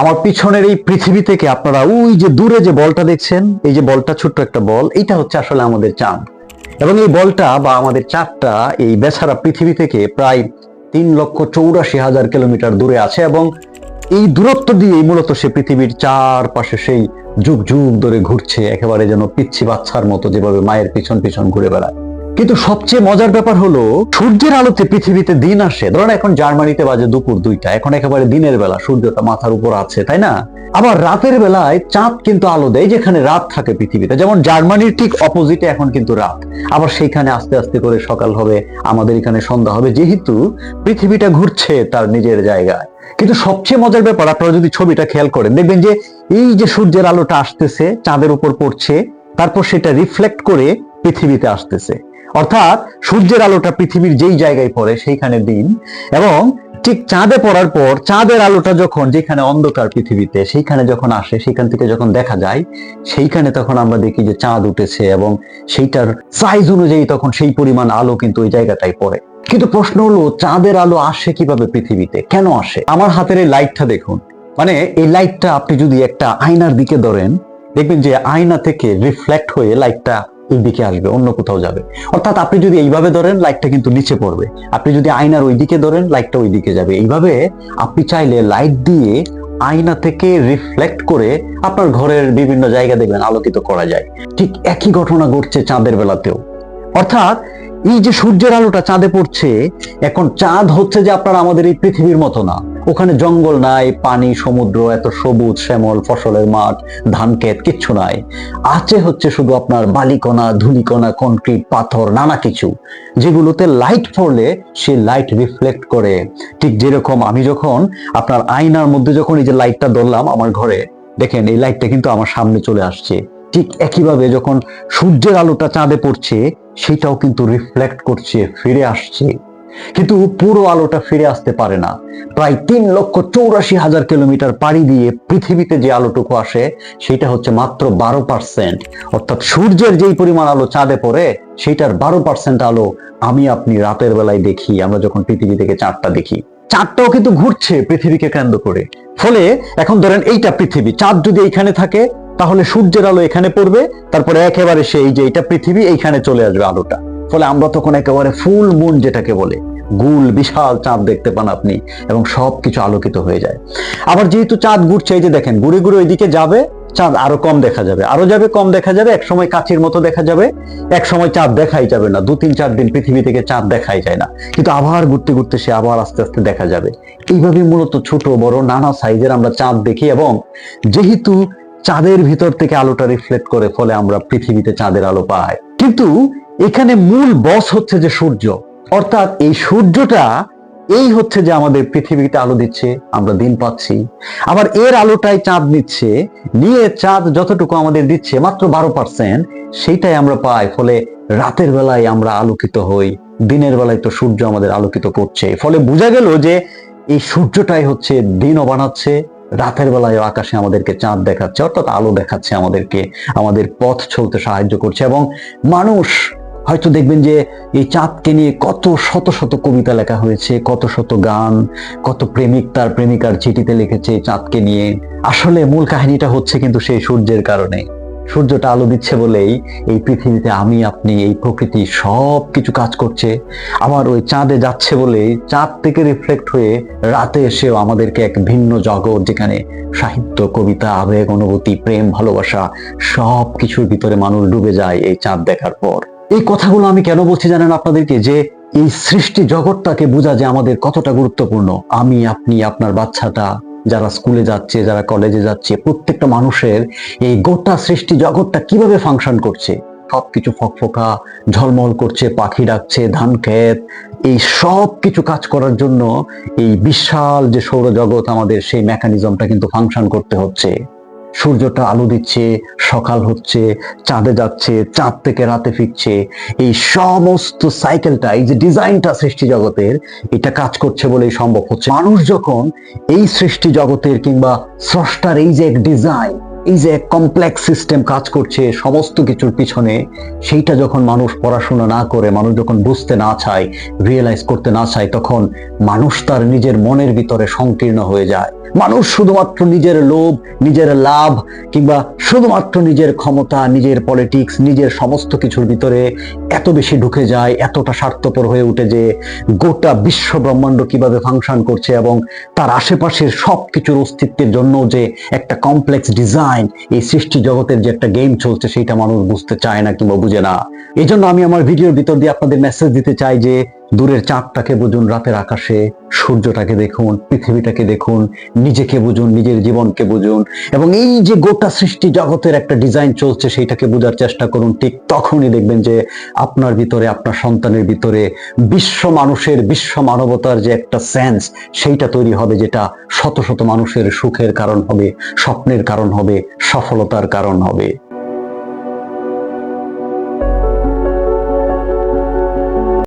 আমার পিছনের এই পৃথিবী থেকে আপনারা ওই যে দূরে যে বলটা দেখছেন, এই যে বলটা, ছোট্ট একটা বল এইটা হচ্ছে আসলে আমাদের চাঁদ। এবং এই বলটা বা আমাদের চাঁদটা এই বেছাড়া পৃথিবী থেকে প্রায় তিন লক্ষ চৌরাশি হাজার কিলোমিটার দূরে আছে এবং এই দূরত্ব দিয়েই মূলত সে পৃথিবীর চারপাশে সেই যুগ যুগ ধরে ঘুরছে, একেবারে যেন পিচ্ছি বাচ্চার মতো যেভাবে মায়ের পিছন পিছন ঘুরে বেড়ায়। কিন্তু সবচেয়ে মজার ব্যাপার হলো, সূর্যের আলোতে পৃথিবীতে দিন আসে। ধরুন এখন জার্মানিতে বাজে দুপুর দুইটা, এখন একেবারে দিনের বেলা সূর্যটা মাথার উপর আছে, তাই না? আবার রাতের বেলায় চাঁদ কিন্তু আলো দেয়, যেখানে রাত থাকে পৃথিবীতে। যেমন জার্মানির ঠিক অপোজিটে এখন কিন্তু রাত। আবার সেইখানে আস্তে আস্তে করে সকাল হবে, আমাদের এখানে সন্ধ্যা হবে, যেহেতু পৃথিবীটা ঘুরছে তার নিজের জায়গায়। কিন্তু সবচেয়ে মজার ব্যাপার, আপনারা যদি ছবিটা খেয়াল করেন, দেখবেন যে এই যে সূর্যের আলোটা আসতেছে, চাঁদের উপর পড়ছে, তারপর সেটা রিফ্লেক্ট করে পৃথিবীতে আসতেছে। অর্থাৎ সূর্যের আলোটা পৃথিবীর যেই জায়গায় পড়ে সেইখানে দিন এবং ঠিক চাঁদে পড়ার পর চাঁদের আলোটা যখন যেখানে অন্ধকার পৃথিবীতে সেইখানে যখন আসে, সেইখান থেকে যখন দেখা যায়, সেইখানে তখন আমরা দেখি যে চাঁদ উঠেছে এবং সেইটার সাইজ অনুযায়ী তখন সেই পরিমাণ আলো কিন্তু ওই জায়গাটায় পড়ে। কিন্তু প্রশ্ন হলো, চাঁদের আলো আসে কীভাবে পৃথিবীতে? কেন আসে? আমার হাতের এই লাইটটা দেখুন। মানে এই লাইটটা আপনি যদি একটা আয়নার দিকে ধরেন, দেখবেন যে আয়না থেকে রিফ্লেক্ট হয়ে লাইটটা এই দিকে আসবে, অন্য কোথাও যাবে। অর্থাৎ আপনি যদি এইভাবে ধরেন লাইটটা কিন্তু নিচে পড়বে। আপনি যদি আয়নার ওই দিকে ধরেন লাইটটা ওই দিকে যাবে। এইভাবে আপনি চাইলে লাইট দিয়ে আয়না থেকে রিফ্লেক্ট করে আপনার ঘরের বিভিন্ন জায়গা দেখবেন, আলোকিত করা যায়। ঠিক একই ঘটনা ঘটছে চাঁদের বেলাতেও। অর্থাৎ এই যে সূর্যের আলোটা চাঁদে পড়ছে, এখন চাঁদ হচ্ছে যে আপনার আমাদের এই পৃথিবীর মতো না। ওখানে জঙ্গল নাই, পানি, সমুদ্র, এত সবুজ শ্যামল ফসলের মাঠ, ধান ক্ষেত, কিচ্ছু নাই। আছে হচ্ছে শুধু আপনার বালিকণা, ধুলিকণা কনক্রিট পাথর, নানা কিছু, যেগুলোতে লাইট পড়লে সে লাইট রিফ্লেক্ট করে। ঠিক যেরকম আমি যখন আপনার আয়নার মধ্যে যখন এই যে লাইটটা ধরলাম আমার ঘরে, দেখেন এই লাইটটা কিন্তু আমার সামনে চলে আসছে। ঠিক একইভাবে যখন সূর্যের আলোটা চাঁদে পড়ছে, সেটাও কিন্তু রিফ্লেক্ট করছে, ফিরে আসছে। কিন্তু পুরো আলোটা ফিরে আসতে পারে না। প্রায় তিন লক্ষ চৌরাশি হাজার কিলোমিটার পাড়ি দিয়ে পৃথিবীতে যে আলোটুকু আসে, সেটা হচ্ছে মাত্র বারো পার্সেন্ট অর্থাৎ সূর্যের যেই পরিমাণ আলো চাঁদে পড়ে, সেটার বারো পার্সেন্ট আলো আমি আপনি রাতের বেলায় দেখি, আমরা যখন পৃথিবী থেকে চাঁদটা দেখি। চাঁদটাও কিন্তু ঘুরছে পৃথিবীকে কেন্দ্র করে। ফলে এখন ধরেন এইটা পৃথিবী, চাঁদ যদি এইখানে থাকে, তাহলে সূর্যের আলো এখানে পড়বে, তারপরে একেবারে সেই যে এটা পৃথিবী, এইখানে চলে আসবে আলোটা। ফলে আমরা তখন একেবারে ফুল মুন যেটাকে বলে, গুল বিশাল চাঁদ দেখতে পান আপনি এবং সবকিছু আলোকিত হয়ে যায়। আবার যেহেতু চাঁদ ঘুরছে, এই যে দেখেন, ঘুরে ঘুরে ওইদিকে যাবে, চাঁদ আরও কম দেখা যাবে। আরও যাবে, কম দেখা যাবে এক সময় কাচির মতো দেখা যাবে এক সময় চাঁদ দেখাই যাবে না। দু তিন চার দিন পৃথিবী থেকে চাঁদ দেখাই যায় না। কিন্তু আবার ঘুরতে ঘুরতে সে আবার আস্তে আস্তে দেখা যাবে। এইভাবে মূলত ছোট, বড়, নানা সাইজের আমরা চাঁদ দেখি এবং যেহেতু চাঁদের ভিতর থেকে আলোটা রিফ্লেক্ট করে, ফলে আমরা পৃথিবীতে চাঁদের আলো পাই। কিন্তু এখানে মূল বস হচ্ছে যে সূর্য। অর্থাৎ এই সূর্যটা, এই হচ্ছে যে আমাদের পৃথিবীতে আলো দিচ্ছে, আমরা দিন পাচ্ছি। আবার এর আলোটাই চাঁদ নিচ্ছে। নিয়ে চাঁদ যতটুকু আমাদের দিচ্ছে, মাত্র বারো পার্সেন্ট সেইটাই আমরা পাই। ফলে রাতের বেলায় আমরা আলোকিত হই, দিনের বেলায় তো সূর্য আমাদের আলোকিত করছে। ফলে বোঝা গেল যে এই সূর্যটাই হচ্ছে দিনও বানাচ্ছে, রাতের বেলায় আকাশে আমাদেরকে চাঁদ দেখাচ্ছে, অর্থাৎ আলো দেখাচ্ছে আমাদেরকে, আমাদের পথ চলতে সাহায্য করছে এবং মানুষ হয়তো দেখবেন যে এই চাঁদকে নিয়ে কত শত শত কবিতা লেখা হয়েছে, কত শত গান, কত প্রেমিক তার প্রেমিকার চিঠিতে লিখেছে চাঁদকে নিয়ে। আসলে মূল কাহিনীটা হচ্ছে কিন্তু সেই সূর্যের কারণে। সূর্যটা আলো দিচ্ছে বলেই এই পৃথিবীতে আমি, আপনি, এই প্রকৃতি সব কিছু কাজ করছে। আবার ওই চাঁদে যাচ্ছে বলেই চাঁদ থেকে রিফ্লেক্ট হয়ে রাতে এসেও আমাদেরকে এক ভিন্ন জগৎ যেখানে সাহিত্য, কবিতা, আবেগ, অনুভূতি, প্রেম, ভালোবাসা সব কিছুর ভিতরে মানুষ ডুবে যায় এই চাঁদ দেখার পর। এই কথাগুলো আমি কেন বলছি জানেন আপনাদেরকে? যে এই সৃষ্টি জগৎটাকে বোঝা যে আমাদের কতটা গুরুত্বপূর্ণ। আমি, আপনি, আপনার বাচ্চাটা যারা স্কুলে যাচ্ছে, যারা কলেজে যাচ্ছে, প্রত্যেকটা মানুষের এই গোটা সৃষ্টি জগৎটা কীভাবে ফাংশন করছে? সবকিছু ফকফকা, ঝলমল করছে, পাখি ডাকছে, ধান ক্ষেত, এই সব কিছু কাজ করার জন্য এই বিশাল যে সৌরজগৎ আমাদের সেই মেকানিজমটা কিন্তু ফাংশন করতে হচ্ছে। সূর্যটা আলো দিচ্ছে, সকাল হচ্ছে, চাঁদে যাচ্ছে, চাঁদ থেকে রাতে ফিরছে। এই সমস্ত সাইকেলটা এই যে ডিজাইনটা সৃষ্টি জগতের, এটা কাজ করছে বলেই সম্ভব হচ্ছে। মানুষ যখন এই সৃষ্টি জগতের কিংবা স্রষ্টার এই যে এক ডিজাইন এই যে কমপ্লেক্স সিস্টেম কাজ করছে, সমস্ত কিছুর পিছনে, সেইটা যখন মানুষ পড়াশোনা না করে, মানুষ যখন বুঝতে না চায় রিয়েলাইজ করতে না চায়, তখন মানুষ তার নিজের মনের ভিতরে সংকীর্ণ হয়ে যায়। মানুষ শুধুমাত্র নিজের লোভ, নিজের লাভ, কিংবা শুধুমাত্র নিজের ক্ষমতা, নিজের পলিটিক্স নিজের সমস্ত কিছুর ভিতরে এত বেশি ঢুকে যায়, এতটা স্বার্থপর হয়ে উঠে যে গোটা বিশ্ব ব্রহ্মাণ্ড কীভাবে ফাংশন করছে এবং তার আশেপাশের সব কিছুর অস্তিত্বের জন্য যে একটা কমপ্লেক্স ডিজাইন এই সৃষ্টি জগতের যে একটা গেম চলছে সেটা মানুষ বুঝতে চায় না কিংবা বুঝে না। এই জন্য আমি আমার ভিডিওর ভিতর দিয়ে আপনাদের মেসেজ দিতে চাই যে দূরের চাঁদটাকে বুঝুন, রাতের আকাশে, সূর্যটাকে দেখুন, পৃথিবীটাকে দেখুন, নিজেকে বুঝুন, নিজের জীবনকে বুঝুন এবং এই যে গোটা সৃষ্টি জগতের একটা ডিজাইন চলছে, সেইটাকে বোঝার চেষ্টা করুন। ঠিক তখনই দেখবেন যে আপনার ভিতরে, আপনার সন্তানের ভিতরে বিশ্ব মানুষের, বিশ্ব মানবতার যে একটা সেন্স সেইটা তৈরি হবে যেটা শত শত মানুষের সুখের কারণ হবে, স্বপ্নের কারণ হবে, সফলতার কারণ হবে।